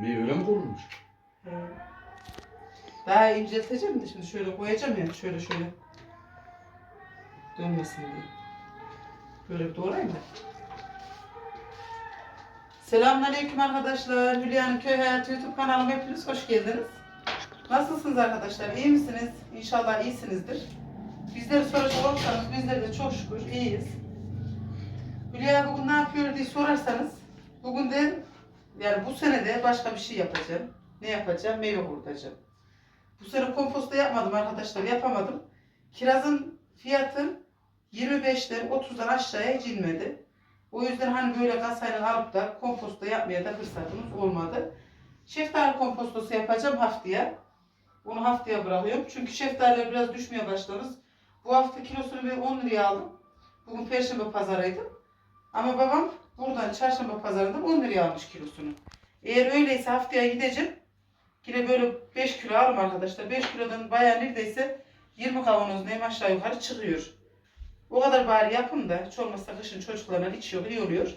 Meyveyle mi kurulmuş? Daha incelteceğim de şimdi şöyle koyacağım ya şöyle şöyle. Dönmesin diye. Böyle bir doğrayayım da. Selamünaleyküm arkadaşlar. Hülya'nın Köy Hayatı YouTube kanalıma hepiniz hoş geldiniz. Nasılsınız arkadaşlar? İyi misiniz? İnşallah iyisinizdir. Bizleri soracak olursanız bizler de çok şükür iyiyiz. Hülya bugün ne yapıyor diye sorarsanız bugün de yani bu sene de başka bir şey yapacağım. Ne yapacağım? Meyve kurutacağım. Bu sene komposta yapmadım arkadaşlar. Yapamadım. Kirazın fiyatı 25'ten 30'dan aşağıya hiç. O yüzden hani böyle kasayla alıp da komposta yapmaya da fırsatımız olmadı. Şeftali kompostosu yapacağım haftaya. Onu haftaya bırakıyorum. Çünkü şeftaliler biraz düşmeye başlamış. Bu hafta kilosunu ben 10 liraya aldım. Bugün perşembe pazarıydı. Ama babam buradan çarşamba pazarından 10 liraya almış kilosunu. Eğer öyleyse haftaya gideceğim. Yine böyle 5 kilo alırım arkadaşlar. 5 kilodan bayağı neredeyse 20 kavanoz neyim aşağı yukarı çıkıyor. O kadar bari yapın da hiç olmazsa kışın çocuklarına içiyor, iyi oluyor.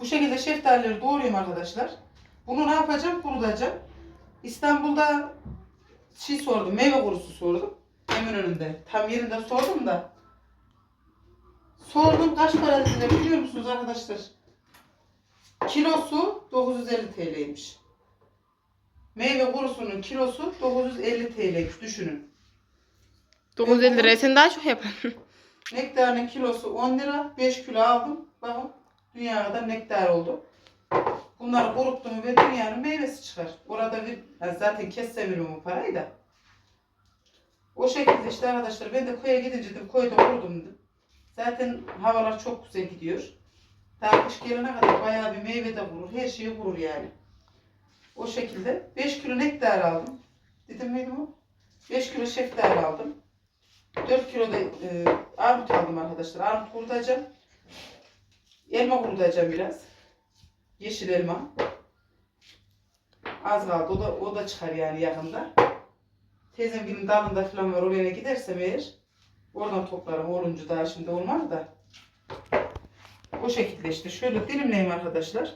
Bu şekilde şeftalileri doğrayayım arkadaşlar. Bunu ne yapacağım? Kurutacağım. İstanbul'da şey sordum, meyve kurusu sordum. Eminönü'nde. Tam yerinde sordum da. Sordum kaç para dediler biliyor musunuz arkadaşlar? Kilosu 950 TL'ymiş. Meyve kurusunun kilosu 950 TL'ymiş düşünün. 950 liraya sen daha çok yapın. Nektarın kilosu 10 lira. 5 kilo aldım. Bakın dünya kadar nektar oldu. Bunları kuruttum ve dünyanın meyvesi çıkar. Orada bir yani zaten kessemiyorum o parayı da. O şekilde işte arkadaşlar ben de koya gidince dedim koyda kurudum dedim. Zaten havalar çok güzel gidiyor. Daha kış gelene kadar bayağı bir meyve de kurur. Her şey kurur yani. O şekilde 5 kilo nektar aldım. Dedim miydi o? 5 kilo şeftali aldım. 4 kilo da e, armut aldım arkadaşlar. Armut kurutacağım. Elma kurutacağım biraz. Yeşil elma. Az kaldı. O da, o da çıkar yani yakında. Teyzemgilin dalında falan var. Oraya gidersem eğer oradan toplarım. Olunca daha şimdi olmaz da. O şekilde işte. Şöyle dilimleyeyim arkadaşlar.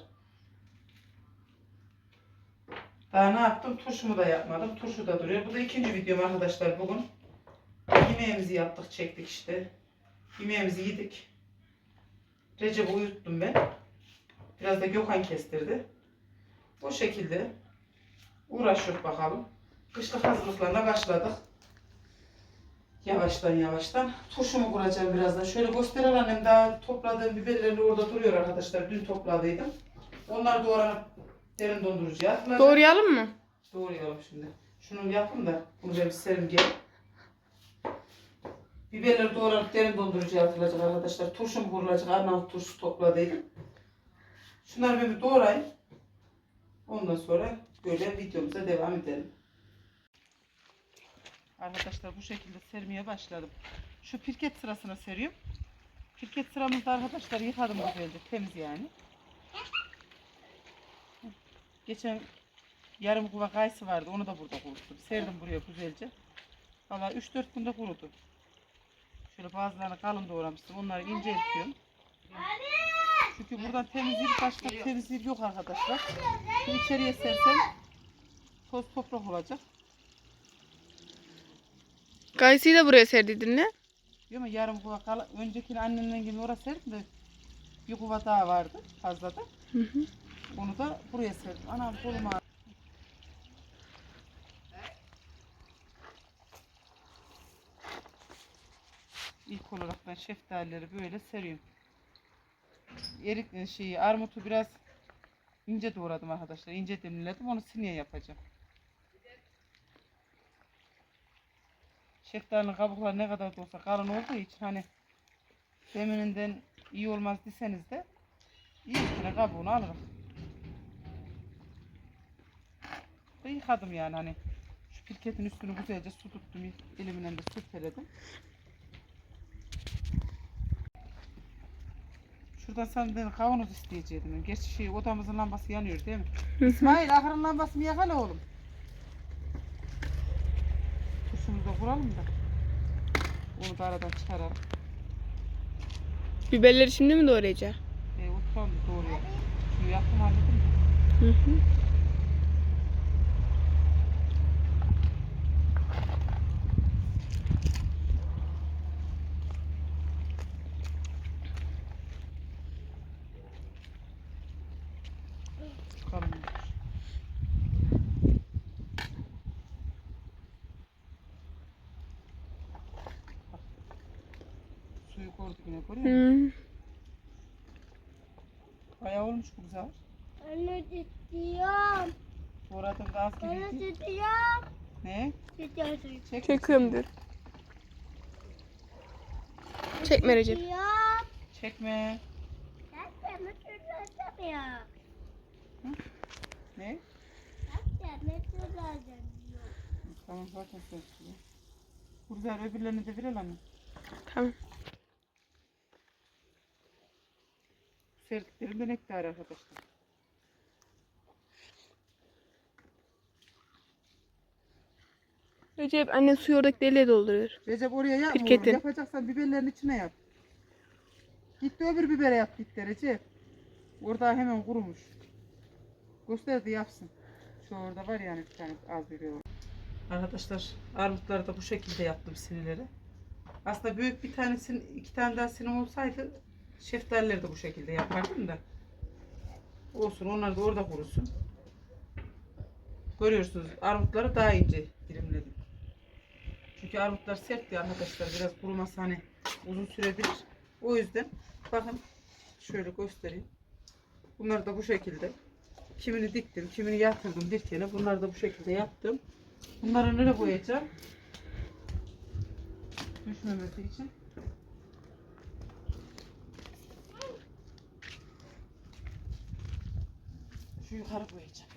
Daha ne yaptım? Turşumu da yapmadım. Turşu da duruyor. Bu da ikinci videom arkadaşlar bugün. Yemeğimizi yaptık, çektik işte. Yemeğimizi yedik. Recep'i uyuttum ben. Biraz da Gökhan kestirdi. Bu şekilde uğraşıyoruz bakalım. Kışlık hazırlıklarına başladık. Yavaştan yavaştan. Turşumu kuracağım birazdan. Şöyle gösterir annem daha topladığım biberleri orada duruyor arkadaşlar. Dün topladıydım. Onları doğranıp derin dondurucuya atılacak. Doğrayalım mı? Doğrayalım şimdi. Şunu yapın da bunu ben bir serim gel. Biberleri doğranıp derin dondurucuya atılacak arkadaşlar. Turşum kurulacak. Arnavut turşusu topladıydım. Şunları ben bir doğrayayım. Ondan sonra böyle videomuza devam edelim. Arkadaşlar bu şekilde sermeye başladım. Şu pirket sırasına seriyorum. Pirket sıramızda arkadaşlar yıkadım güzelce. Temiz yani. Geçen yarım kuva kayısı vardı. Onu da burada kuruttum. Serdim buraya güzelce. Valla 3-4 günde kurudu. Şöyle bazılarını kalın doğramıştım. Onları inceltiyorum. Çünkü buradan temizlik başka temizlik yok arkadaşlar. Şu içeriye sersem toz toprak olacak. Kayısıyı da buraya serdiydin ne? Değil mi? Yarım kuva kal öncekini annemden gibi oraya serdim de bir kuva daha vardı fazladan. Hı hı. Onu da buraya serdim. Anam kolum. İlk olarak ben şeftalileri böyle seriyorum. Erik şeyi armutu biraz ince doğradım arkadaşlar. İnce dilimledim. Onu sinye yapacağım. Şeftalinin kabukları ne kadar da olsa kalın olduğu için hani zemininden iyi olmaz deseniz de iyi üstüne kabuğunu alırım. Yıkadım yani hani şu pirketin üstünü güzelce su tuttum elimle de sürteledim. Şuradan senden kavanoz isteyecektim. Gerçi şey odamızın lambası yanıyor değil mi? İsmail ahırın lambasını yakala oğlum. Turşumuzu da kuralım da. Onu da aradan çıkaralım. Biberleri şimdi mi doğrayacağız? E, oturalım da doğru Şunu yaptım halledim. mi? Hı hı. Kalın. Koyduk yine görüyor musun? Hı. Bayağı olmuş bu güzel. Anne tutuyorum. Doğradım da az Anne gibiydi. tutuyorum. Ne? Tutuyorum. Çek. Çekiyorum dur. Çekme Recep. Tutuyorum. Çekme. Ben de tutuyorum. Ne? Ben de tutuyorum. Tamam zaten. Bu güzel öbürlerini de verelim? Tamam. Serdiklerim de nektar arkadaşlar. Recep anne suyu oradaki deliğe dolduruyor. Recep oraya yapma oğlum. Pirketin. Yapacaksan biberlerin içine yap. Gitti öbür bibere yap gitti Recep. Orada hemen kurumuş. Göster de yapsın. Şu orada var yani bir tane az biber var. Arkadaşlar armutları da bu şekilde yaptım sinileri. Aslında büyük bir tanesinin iki tane daha sinim olsaydı şeftalileri de bu şekilde yapardım da. Olsun onlar da orada kurusun. Görüyorsunuz armutları daha ince dilimledim. Çünkü armutlar sert ya arkadaşlar biraz kuruması hani uzun sürebilir. O yüzden bakın şöyle göstereyim. Bunlar da bu şekilde. Kimini diktim, kimini yatırdım dikene. Bunları da bu şekilde yaptım. Bunları nereye koyacağım? Düşmemesi için. Şu yukarı koyacağım.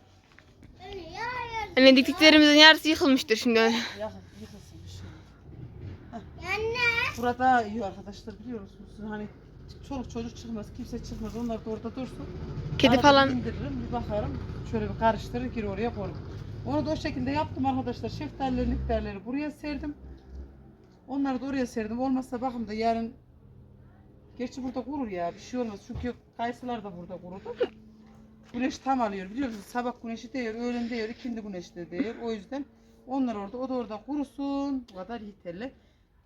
Anne diktiklerimizin yarısı yıkılmıştır şimdi. Yakın, yıkılsın. Anne. Burada iyi arkadaşlar biliyor musunuz? Hani çoluk çocuk çıkmaz, kimse çıkmaz. Onlar da orada dursun. Kedi Arada falan. indiririm, bir bakarım. Şöyle bir karıştırır, geri oraya koyarım. Onu da o şekilde yaptım arkadaşlar. Şeftalileri, miktarları buraya serdim. Onları da oraya serdim. Olmazsa bakın da yarın Gerçi burada kurur ya bir şey olmaz. Çünkü kayısılar da burada kurudu. Güneş tam alıyor biliyor musunuz? Sabah güneşi değiyor, öğlen değiyor, ikindi güneşi de değiyor. O yüzden onlar orada, o da orada kurusun. Bu kadar yeterli.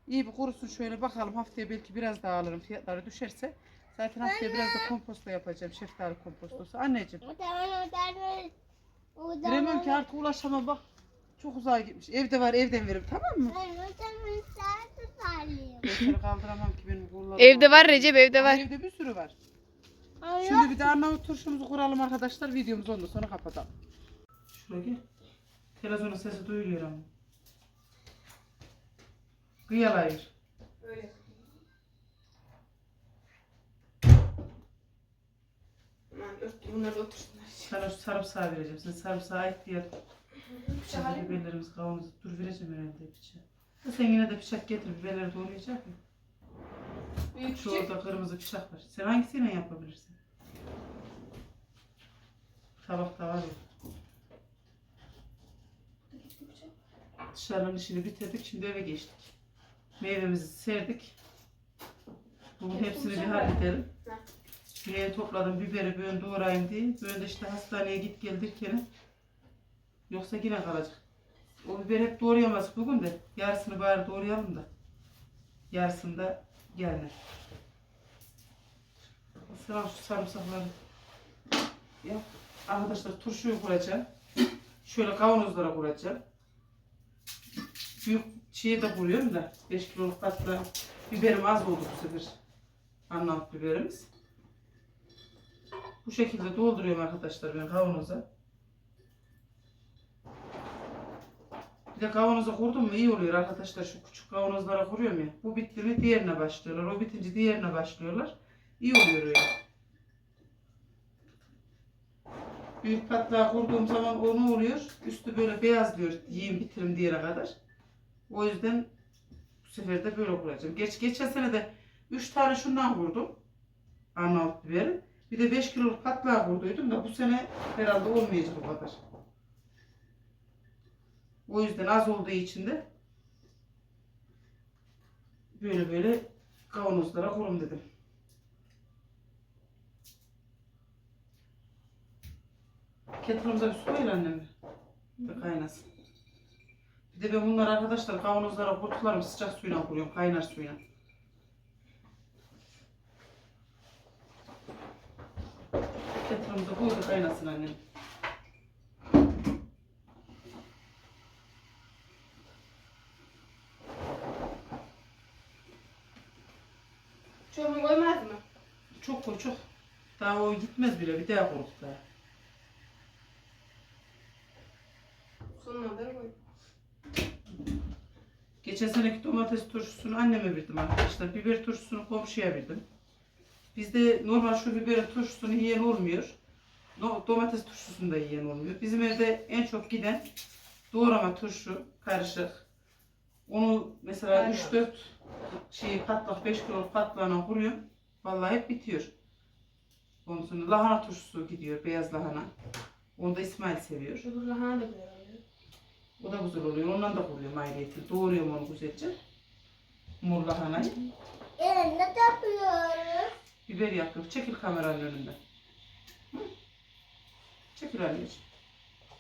İyi bir kurusun şöyle bakalım haftaya belki biraz daha alırım fiyatları düşerse. Zaten haftaya biraz da komposto yapacağım. Şeftali kompostosu. Anneciğim. Veremem ki artık ulaşamam bak. Çok uzağa gitmiş. Evde var evden veririm tamam mı? Ben kaldıramam ki benim kollarım. Evde var Recep evde var. Evde bir sürü var. Anne. Şimdi bir de Arnavut turşumuzu kuralım arkadaşlar. Videomuzu ondan sonra kapatalım. Şuraya gel. Televizyonun sesi duyuluyor ama. Kıyalayır. Öyle. Bunlar da otursunlar. Sana şu sarımsağı vereceğim. Sen sarımsağı ait diye. Biberlerimiz kavanoz. Dur vereceğim herhalde bıçağı. Sen yine de bıçak getir. Biberleri doğrayacak mı? Büyük Şu orada kırmızı bıçak var. Sen hangisiyle yapabilirsin? Tabakta var ya. Dışarının işini bitirdik. Şimdi eve geçtik. Meyvemizi serdik. Bugün hepsini bir halledelim. Şuraya topladım biberi böyle doğrayayım diye. Böyle işte hastaneye git gel derken yoksa yine kalacak. O biber hep doğrayamaz bugün de. Yarısını bari doğrayalım da. Yarısını da gelme. Sıra şu sarımsakları. Ya arkadaşlar turşuyu kuracağım. Şöyle kavanozlara kuracağım. Büyük şeyi de kuruyorum da 5 kiloluk katla biberim az oldu bu sefer. Arnavut biberimiz. Bu şekilde dolduruyorum arkadaşlar ben kavanoza. Bir de kavanoza kurdum mu iyi oluyor arkadaşlar. Şu küçük kavanozlara kuruyorum ya. Bu bitti mi diğerine başlıyorlar. O bitince diğerine başlıyorlar. İyi oluyor öyle. Büyük patlağı kurduğum zaman o ne oluyor? Üstü böyle beyazlıyor yiyeyim bitirim diyene kadar. O yüzden bu sefer de böyle kuracağım. Geç, geçen sene de 3 tane şundan kurdum. Arnavut biberi. Bir de 5 kiloluk patlağı kurduydum da bu sene herhalde olmayacak o kadar. O yüzden az olduğu için de böyle böyle kavanozlara kurum dedim. Kettle'ımıza bir su koyun annem. Bir kaynasın. Bir de ben bunları arkadaşlar kavanozlara kurtularım sıcak suyla kuruyorum. Kaynar suyla. Kettle'ımıza koyduk kaynasın annem. Çok. Daha o gitmez bile. Bir daha daha. Sonuna da koy. Geçen seneki domates turşusunu anneme bildim arkadaşlar. Biber turşusunu komşuya bildim. Bizde normal şu biber turşusunu yiyen olmuyor. Domates turşusunu da yiyen olmuyor. Bizim evde en çok giden doğrama turşu karışık. Onu mesela Aynen. 3-4 şey patlak 5 kilo patlağına kuruyorum. Vallahi hep bitiyor. Ondan sonra lahana turşusu gidiyor. Beyaz lahana. Onu da İsmail seviyor. Şu lahana da güzel oluyor. O da güzel oluyor. Ondan da kuruyorum ayrıyeti. Doğruyorum onu güzelce. Mor lahanayı. Ee, ne yapıyoruz? Biber yakıp çekil kameranın önünden. Hı? Çekil anneciğim.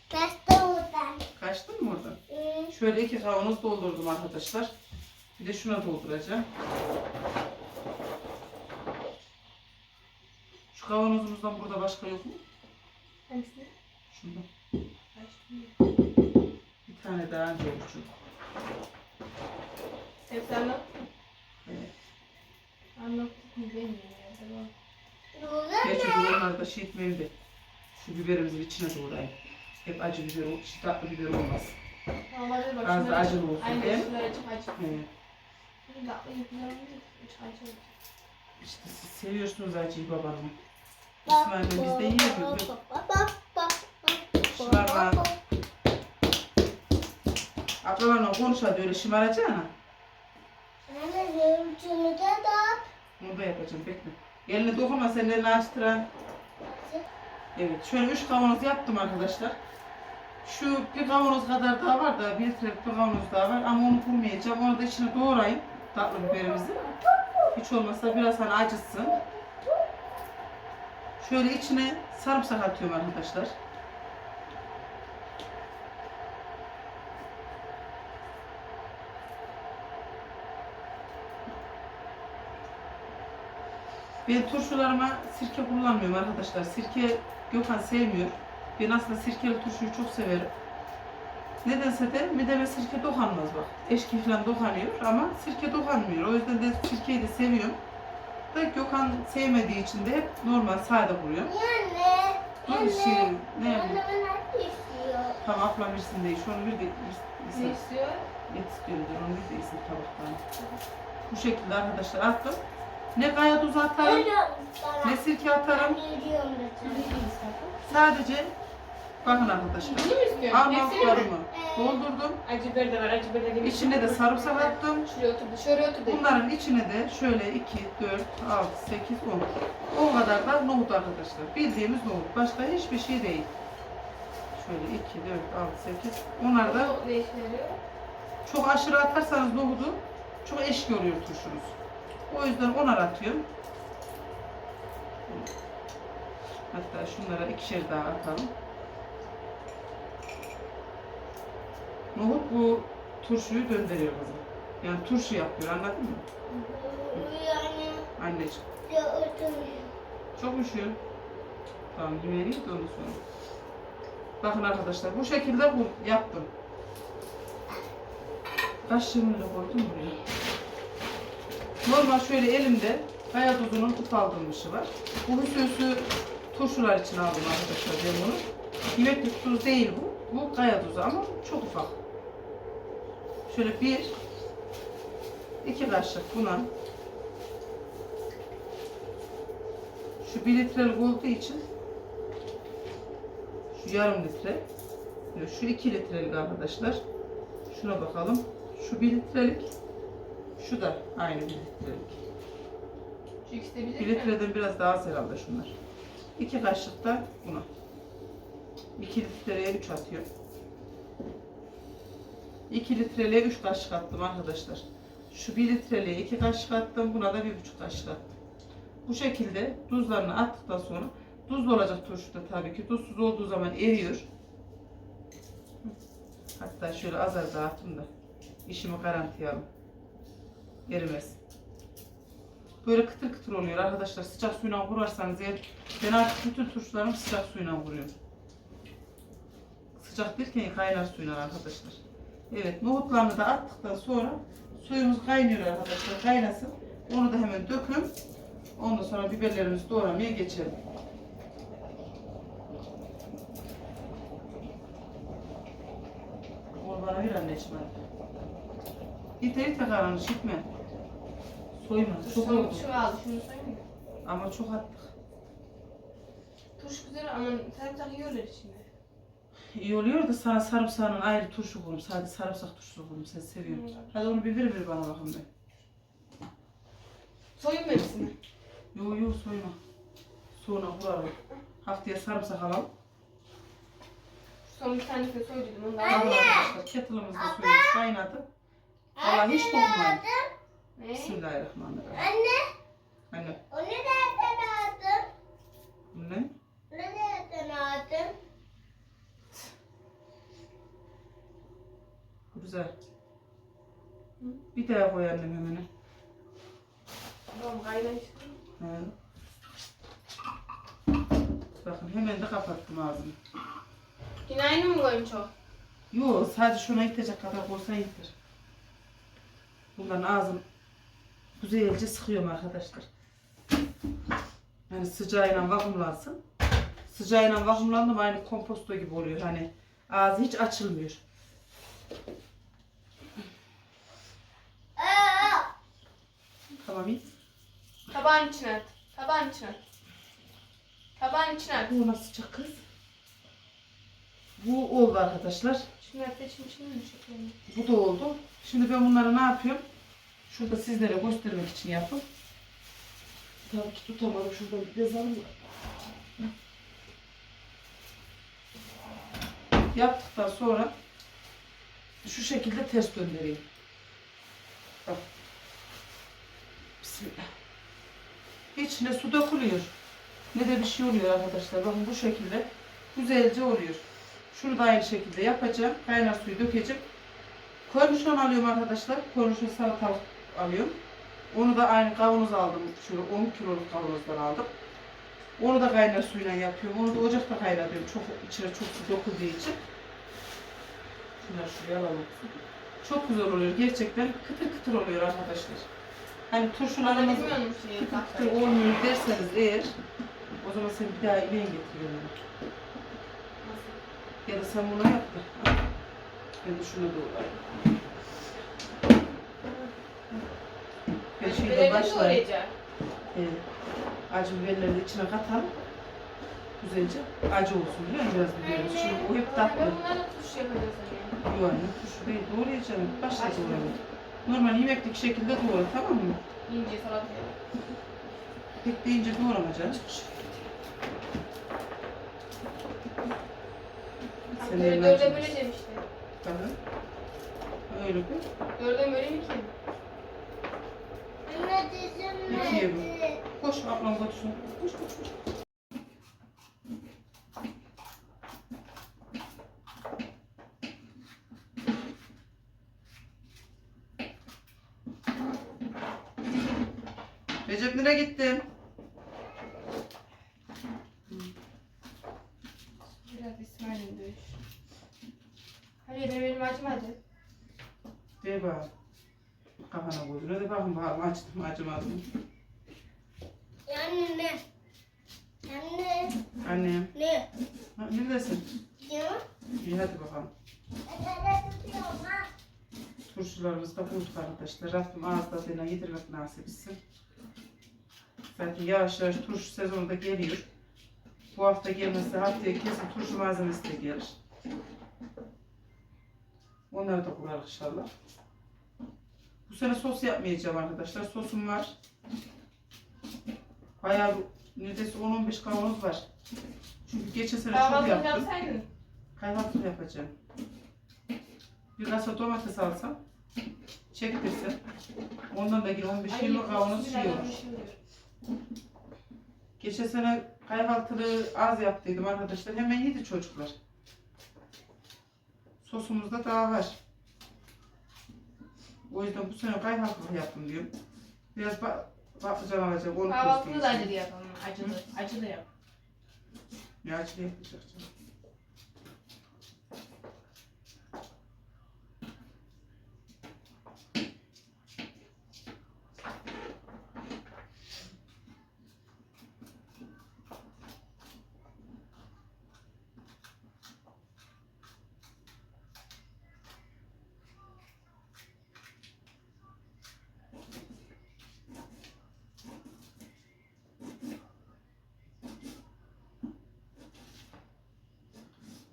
Kaçtı oradan. Kaçtın mı oradan? Hı. Şöyle iki kavanoz doldurdum arkadaşlar. Bir de şuna dolduracağım. Şu kavanozumuzdan burada başka yok mu? Hangisini? Şundan. Açtım. Bir tane daha önce oluşum. Hepsi anlat. Evet. Anlattık mı bilmiyorum. ya, tamam. Gerçi bunları da şey etmeyeyim de şu biberimizin içine doğrayayım. Hep acı biber, ol- şey, tatlı biber olmaz. Normalde bak Az da şunları- acılı olsun Aynen mi? şunları çok acı. Evet. Bunu da oluyor. Çok acı oluyor. İşte siz seviyorsunuz acıyı babamı. Bak, İsmail'le biz de var. bak. Ablalarla konuş hadi öyle şımaracağına. Anne, görüntünü de dağıt. Onu da yapacağım bekle. Eline dokunma sen elini açtıra. Evet şöyle üç kavanoz yaptım arkadaşlar. Şu bir kavanoz kadar daha var da bir litrelik bir kavanoz daha var ama onu kurmayacağım. Onu da içine doğrayayım tatlı biberimizi. Hiç olmazsa biraz hani acıtsın. Şöyle içine sarımsak atıyorum arkadaşlar. Ben turşularıma sirke kullanmıyorum arkadaşlar. Sirke Gökhan sevmiyor. Ben aslında sirkeli turşuyu çok severim. Nedense de mideme sirke dokanmaz bak. Eşki falan dokanıyor ama sirke dokanmıyor. O yüzden de sirkeyi de seviyorum. Da Gökhan sevmediği için de hep normal sade kuruyorum. Anne, Dur anne. şey ne yapayım? Tamam ablam birsin değil. Şunu bir de bir, Ne bir, istiyor? et. Onu bir de isim tabaktan. Bu şekilde arkadaşlar attım. Ne kaya tuzu atarım, ne sirke atarım. Sadece bakın arkadaşlar. Bunu mu istiyorsun? Mi? Parmaklarımı doldurdum. Acı biber de var, acı biber de. İçine de sarımsak attım. Şuraya oturdu, şuraya oturdu. Bunların içine de şöyle 2, 4, 6, 8, 10. 10 kadar da nohut arkadaşlar. Bildiğimiz nohut. Başka hiçbir şey değil. Şöyle 2, 4, 6, 8. Onlar da çok aşırı atarsanız nohudu çok eşki oluyor turşunuz. O yüzden onar atıyorum. Hatta şunlara ikişer daha atalım. Nohut bu turşuyu döndürüyor kızım. Yani turşu yapıyor anladın mı? Yani, Anneciğim. Çok üşüyor. Tamam yemeğini git ondan sonra. Bakın arkadaşlar bu şekilde bu yaptım. Kaşığımı da koydum buraya. Normal şöyle elimde kaya tuzunun ufaldılmışı var. Bu hüsüsü turşular için aldım arkadaşlar ben bunu. Yemeklik tuz değil bu. Bu kaya tuzu ama çok ufak. Şöyle bir, iki kaşık buna. Şu bir litrelik olduğu için şu yarım litre şu iki litrelik arkadaşlar. Şuna bakalım. Şu bir litrelik şu da aynı bir litrelik. Şu ikisi de bir mi? litreden biraz daha az herhalde şunlar. İki kaşık da buna. İki litreye üç atıyor iki litreliğe üç kaşık attım arkadaşlar şu bir litreliğe iki kaşık attım buna da bir buçuk kaşık attım bu şekilde tuzlarını attıktan sonra Tuzlu olacak turşuda tabii ki. Tuzsuz olduğu zaman eriyor. Hatta şöyle azar dağıttım da işimi garantiye. Erimez. Böyle kıtır kıtır oluyor arkadaşlar. Sıcak suyla vurarsanız eğer ben artık bütün turşularımı sıcak suyla vuruyorum. Sıcak derken kaynar suyla arkadaşlar. Evet nohutlarını da attıktan sonra suyumuz kaynıyor arkadaşlar. Kaynasın. Onu da hemen dökün. Ondan sonra biberlerimizi doğramaya geçelim. Onu bana bir anneciğim hadi. Yeter yeter karanlık gitme. Soyma. Çok oldu. şunu aldı. Şunu mı? Ama çok attık. Turşu güzel ama sarımsak yiyorlar içinde. İyi oluyor da sana sarımsağının ayrı turşu kurum. Sadece sarımsak turşusu kurum. Sen seviyorsun. Hı. Hadi onu bir ver ver bana bakın be. Soyun mu hepsini? Yo yo soyma. Sonra vuralım. Haftaya sarımsak alalım. Son bir tanesini soyduydum. Onu da Tamam aldım. arkadaşlar. Kettle'ımızda suyumuz kaynadı. Valla hiç dokunmayın. Ne? Bismillahirrahmanirrahim. Anne, Anne. o nereden aldın? Bu ne? Nereden aldın? Bu güzel. Bir daha koy annem hemen. Tamam kaynaştı. Bakın hemen de kapattım ağzını. Yine aynı mı koymuş o? Yo sadece şuna yetecek kadar olsa yeter. Bunların ağzını güzelce sıkıyorum arkadaşlar. Yani sıcağıyla vakumlansın. Sıcağıyla vakumlandı mı aynı komposto gibi oluyor. Hani ağzı hiç açılmıyor. Tamam iyi. Tabağın içine at. Tabağın içine at. Tabağın içine at. Bu nasıl sıcak kız? Bu oldu arkadaşlar. Şimdi şimdi mi şekerini? Bu da oldu. Şimdi ben bunları ne yapıyorum? Şurada sizlere göstermek için yapıp. Tabii ki tutamadım. Şuradan bir yazalım mı? Yaptıktan sonra şu şekilde ters döndüreyim. Bak. Bismillah. Hiç ne su dökülüyor. Ne de bir şey oluyor arkadaşlar. Bakın bu şekilde güzelce oluyor. Şunu da aynı şekilde yapacağım. Kaynar suyu dökeceğim. Kornişon alıyorum arkadaşlar. Kornişon salatalık alıyorum. Onu da aynı kavanoz aldım. Şöyle 10 kiloluk kavanozdan aldım. Onu da kaynar suyla yapıyorum. Onu da ocakta kaynatıyorum. Çok içine çok su döküldüğü için. Şunları şuraya alalım. Çok güzel oluyor. Gerçekten kıtır kıtır oluyor arkadaşlar. Hani turşularımız kıtır olmuyor derseniz eğer o zaman sen bir daha yemeğe getiriyorum. Ya da sen bunu yap da. Ben de şunu doğrayayım. Ben şimdi başlayayım. Evet. Acı biberleri de içine katalım. Güzelce acı olsun biliyor musun biraz biberimiz. Şimdi o hep tatlı. Ben bunlarla turşu yapacağız. Yok anne turşu değil doğrayacağım. Başla doğrayalım. Normal yemeklik şekilde doğra tamam mı? İnce salata. Pek deyince doğramayacağım. Sen Böyle açmışsın. böleceğim işte. Tamam. Öyle bir. Dörde böleyim ki. anne dizim İkiye nerede? Koş ablam götürsün. Koş koş koş. Recep nereye gittin? Biraz İsmail'in dövüş. Hayır benim elim acımadı. De bak. Kafana koydun. Hadi bakın bakalım açtım acımadım. Anne ne? Anne Annem. ne? Ha, neredesin? Ya? İyi hadi bakalım. Nerede tutuyorum ha? Turşularımızı da bulduk arkadaşlar. Rabbim ağız tadıyla yedirmek nasip etsin. Zaten yavaş yavaş turşu sezonu da geliyor. Bu hafta gelmezse haftaya kesin turşu malzemesi de gelir. Onları da kurarız inşallah. Bu sene sos yapmayacağım arkadaşlar. Sosum var. Bayağı neredeyse 10-15 kavanoz var. Çünkü geçen sene çok yaptım. Kahvaltı yapacağım. Bir kasa domates alsam, çektirsem, ondan da yine 15-20 kavanoz şey olur. Geçen sene Kahvaltılığı az yaptıydım arkadaşlar. Hemen yedi çocuklar. Sosumuzda daha var. O yüzden bu sene kahvaltılık yaptım diyorum. Biraz ba- patlıcan alacağım. Onu Kahvaltını da acılı yapalım. Acılı. Acılı yap. Ne acılı yapacak canım.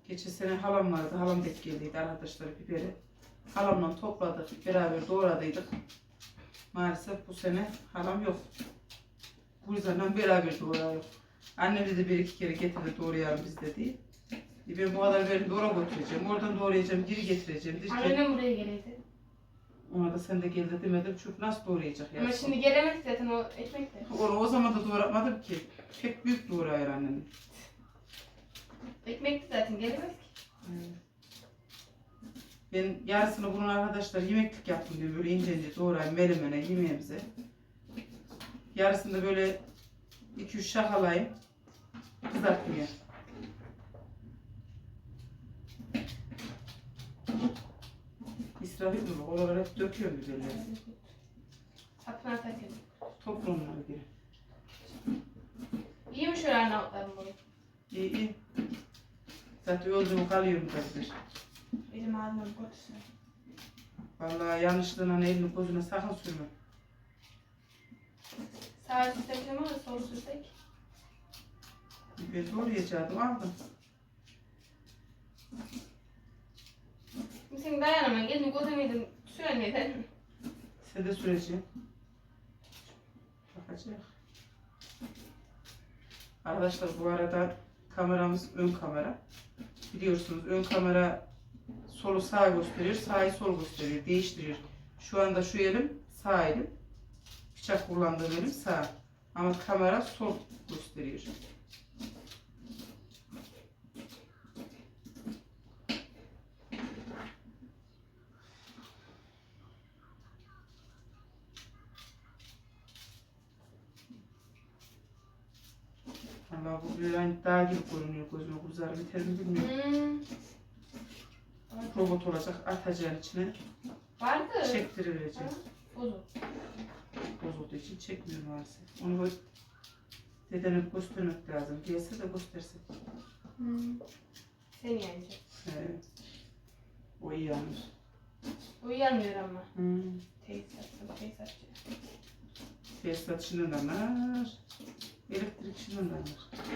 Geçen sene halam vardı. Halam denk geldiydi arkadaşlar biberi. Halamla topladık. Beraber doğradıydık. Maalesef bu sene halam yok. Bu yüzden beraber doğrayalım. Annem dedi bir iki kere getirdi doğrayalım biz dedi. E Ben bu kadar verin doğra götüreceğim. Oradan doğrayacağım, geri getireceğim. Dedi Annem buraya geleydi. ona da sen de gel de demedim. Çünkü nasıl doğrayacak ya? Ama şimdi gelemez zaten o ekmek de. Onu o zaman da doğratmadım ki. Pek büyük doğrayır annem. Ekmek de zaten gelemez ki. Ben yarısını bunun arkadaşlar yemeklik yaptım diyor. Böyle ince ince doğrayayım melemene yemeğimize. Yarısını da böyle 2-3 şakalayayım. Kızartmaya. İsraf etme bak. Oralara hep döküyorum. Sapını atarken. Topla onları geri. İyi mi şöyle Arnavutların boyu? İyi iyi. Zaten öldüğümü kalıyorum tabii. Benim ağzımdan kokusu. Vallahi yanlışlığına elini gözüne sakın sürme. Sağ sürsek ama sol sürsek. Ben doğrayacaktım aldım. Şimdi sen dayanamam. Elini gözümeydin. Süremeydin. Sen de süreceğim. Bakacak. Arkadaşlar bu arada kameramız ön kamera. Biliyorsunuz ön kamera solu sağ gösteriyor, sağı sol gösteriyor, değiştiriyor. Şu anda şu elim sağ elim. Bıçak kullandığım elim sağ. Ama kamera sol gösteriyor. Allah bu bir aynı dağ gibi görünüyor gözüme kuzarı biter mi bilmiyorum. Hmm. Robot olacak atacağın içine Vardı. çektirivereceğim. Bozuk. Bozulduğu için çekmiyor maalesef. Onu böyle dedene göstermek lazım. Gelse de göstersin. Hmm. Sen yenecek. He. O iyi yanmış. Uyuyanmıyor ama. Hmm. Tesisatçı, tesisatçı. Tesisat işinden de anlar. Elektrik işinden de anlar.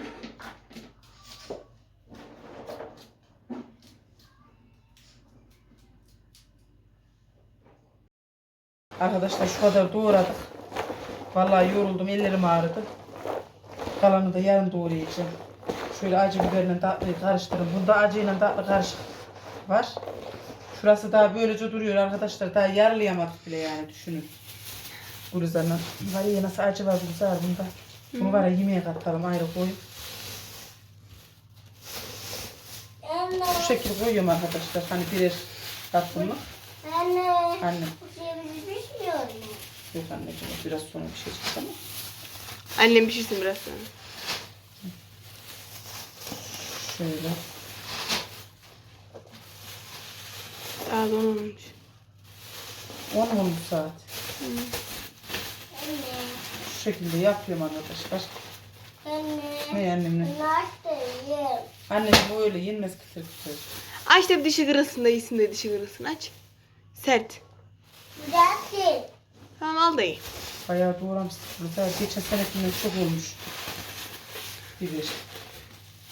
Arkadaşlar şu kadar doğradık. Vallahi yoruldum, ellerim ağrıdı. Kalanı da yarın doğrayacağım. Şöyle acı biberle tatlıyı karıştırın. Bunda acıyla tatlı karışık var. Şurası daha böylece duruyor arkadaşlar. Daha yarılayamadık bile yani düşünün. Gülizar'la. Var ya nasıl acı var Gülizar bunda. Bunu var ya yemeğe katalım ayrı koyup. Anne. Bu şekilde koyuyorum arkadaşlar. Hani birer tatlım mı? Anne. Annem. Bu cevizi pişmiyor mu? Yok anneciğim biraz sonra bir şey çıktı ama. Annem pişirsin biraz sonra. Şöyle. Daha donmamış. 10 olmuş saat. Anne. Şekilde yapıyorum arkadaşlar. Anne. Ne annemle? Bunlar da yiyeyim. Annem bu öyle yenmez kıtır kıtır. Aç da bir dişi kırılsın da iyisin de dişi kırılsın aç. Sert. Güzel değil. Tamam al da iyi. Bayağı doğramıştık bunu. Daha geçen senekinden çok olmuş. Biber.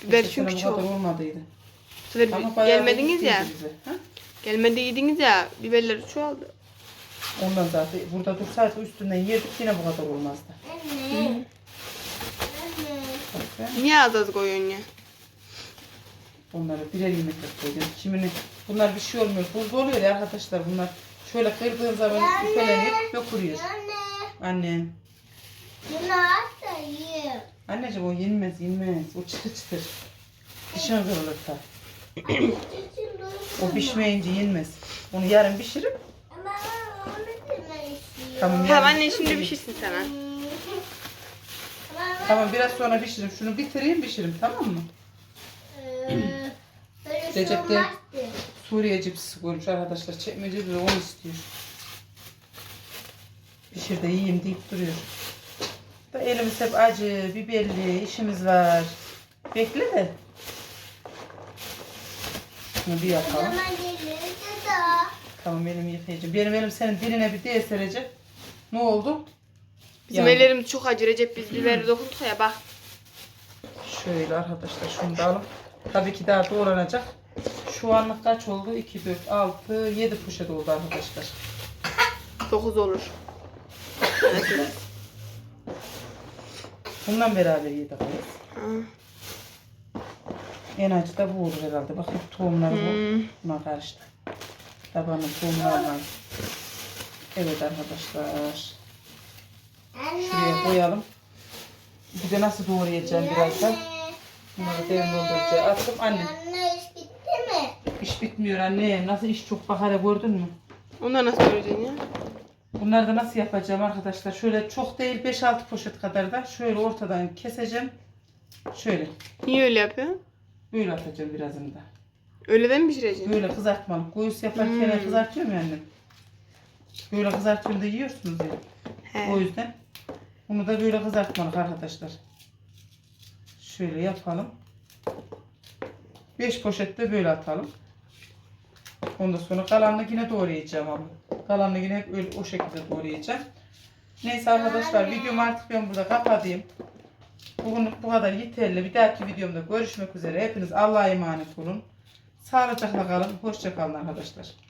Biber Geçen çünkü çok. olmadıydı. Bu sefer gelmediniz ya. bize, ha? Gelmediydiniz ya. Biberler çoğaldı. Ondan zaten burada dursaydı üstünden yedik yine bu kadar olmazdı. Anne. Anne. Bak ben Niye az az koyuyorsun ya? onları birer yemekler koydum. Kimini bunlar bir şey olmuyor. Buzda oluyor ya arkadaşlar bunlar. Şöyle kırdığın zaman üfelenip dökülüyor. Anne. Anne. Yiyeyim. Anneciğim o yenmez yenmez. O çıtır çıtır. Dişine kırılır ta. O pişmeyince yenmez. Onu yarın pişirip Ama ben onu demek istiyorum. Tamam Tamam anne şimdi pişirsin sana. Tamam biraz sonra pişiririm. Şunu bitireyim pişiririm tamam mı? eee, böyle şey Recep de- olmazdı. Suriye cipsi koymuş arkadaşlar. Çekmece de onu istiyor. Pişir de yiyeyim deyip duruyor. Da elimiz hep acı, biberli, işimiz var. Bekle de. Şunu bir O yapalım. zaman. Tamam elimi yıkayacağım. Benim elim senin diline bir değse Recep. Ne oldu? Bizim Yani ellerimiz çok acı Recep biz biberi dokunduk ya bak. Şöyle arkadaşlar şunu da alıp. Tabii ki daha doğranacak. Şu anlık kaç oldu? 2, 4, 6, 7 poşet oldu arkadaşlar. 9 olur. Bundan beraber yedik kız. Ha. En acı da bu olur herhalde. Bakın tohumlar bu. Hmm. Buna karıştı. Tabanın tohumlarla. Evet arkadaşlar. Anne. Şuraya koyalım. Bir de nasıl doğrayacağım birazdan. Bunları derin dondurucuya attım. Anne Anne iş bitti mi? iş bitmiyor anne. Nasıl iş çok bakara gördün mü? Onları nasıl göreceksin ya? Bunları da nasıl yapacağım arkadaşlar? Şöyle çok değil 5-6 poşet kadar da şöyle ortadan keseceğim. Şöyle. Niye öyle yapıyorsun? Böyle atacağım birazını da. Öyle de mi pişireceksin? Böyle kızartmalı. Göğüs yaparken Hmm. kızartıyorum ya annem. Böyle kızartıyorum da yiyorsunuz ya. He. O yüzden bunu da böyle kızartmalık arkadaşlar. Şöyle yapalım. 5 poşet de böyle atalım. Ondan sonra kalanını yine doğrayacağım ama. Kalanını yine hep öyle o şekilde doğrayacağım. Neyse arkadaşlar videomu artık ben burada kapatayım. Bugünlük bu kadar yeterli. Bir dahaki videomda görüşmek üzere. Hepiniz Allah'a emanet olun. Sağlıcakla kalın. Hoşça kalın arkadaşlar.